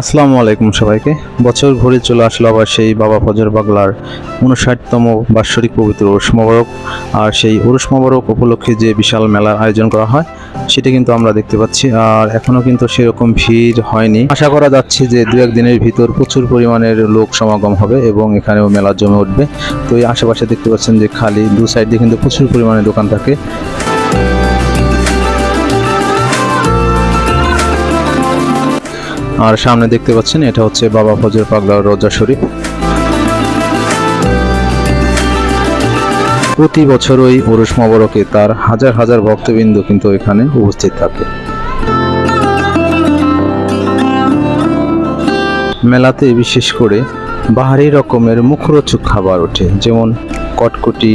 আসসালামু আলাইকুম সবাইকে। বছর ঘুরে চলে আসলো আবার সেই বাবা ফজর বাগলার উনষাটতম বাৎসরিক পবিত্র উরুষ মোবারক। আর সেই উরুষ মোবারক উপলক্ষে যে বিশাল মেলার আয়োজন করা হয়, সেটা কিন্তু আমরা দেখতে পাচ্ছি। আর এখনও কিন্তু সেরকম ভিড় হয়নি। আশা করা যাচ্ছে যে দু এক দিনের ভিতর প্রচুর পরিমাণের লোক সমাগম হবে এবং এখানেও মেলা জমে উঠবে। তো এই আশেপাশে দেখতে পাচ্ছেন যে খালি দু সাইডে কিন্তু প্রচুর পরিমাণে দোকান থাকে। আর সামনে দেখতে পাচ্ছেন, এটা হচ্ছে বাবা ফজর পাগলা রোজা শরীফ। প্রতি বছর ওই ওরস মবরকে তার হাজার হাজার ভক্তবৃন্দ কিন্তু এখানে উপস্থিত থাকে। মেলাতে বিশেষ করে বাহারি রকমের মুখরোচক খাবার ওঠে, যেমন কটকটি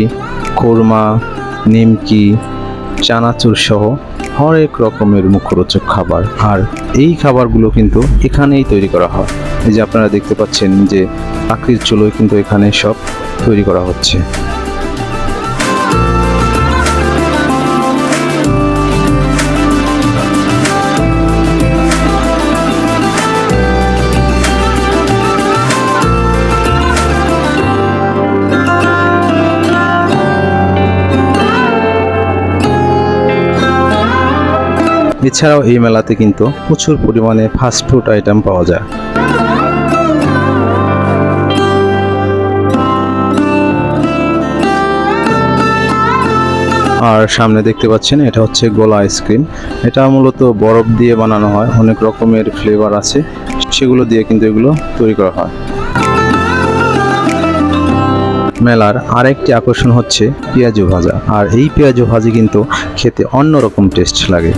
কোরমা নিমকি, চানাচুর সহ হরেক রকমের মুখরোচক খাবার। আর এই খাবারগুলো কিন্তু এখানেই তৈরি করা হয়। এই যে আপনারা দেখতে পাচ্ছেন যে পাখির চুলোয় কিন্তু এখানে সব তৈরি করা হচ্ছে। এছাড়াও এই মেলাতে কিন্তু প্রচুর পরিমাণে ফাস্ট ফুড আইটেম পাওয়া যায়। আর সামনে দেখতে পাচ্ছেন, এটা হচ্ছে গোলা আইসক্রিম। এটা মূলত বরফ দিয়ে বানানো হয়, অনেক রকমের ফ্লেভার আছে। সেগুলো দিয়ে কিন্তু এগুলো তৈরি করা হয়। মেলার আরেকটি আকর্ষণ হচ্ছে পেঁয়াজু ভাজা। আর এই পেঁয়াজু ভাজি কিন্তু খেতে অন্যরকম টেস্ট লাগে।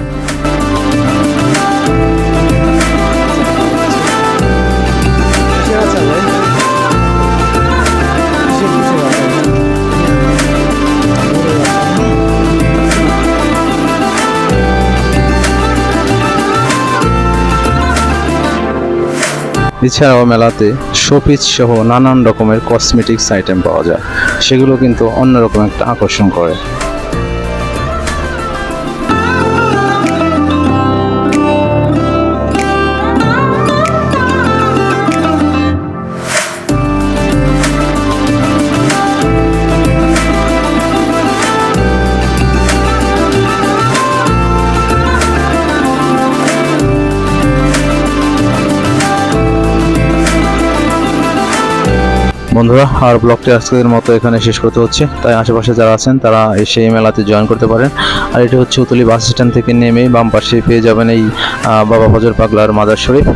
এছাড়াও মেলাতে শোপিস সহ নানান রকমের কসমেটিক্স আইটেম পাওয়া যায়। সেগুলো কিন্তু অন্যরকম একটা আকর্ষণ করে। বন্ধুরা, আর ব্লগটি আজকের মতো এখানে শেষ করতে হচ্ছে। তাই আশেপাশে যারা আছেন, তারা এসে এই মেলাতে জয়েন করতে পারেন। আর এটি হচ্ছে উতলি বাস স্ট্যান্ড থেকে নেমে বাম পাশে পেয়ে যাবেন এই বাবা ফজর পাগলার মাদার শরীফ।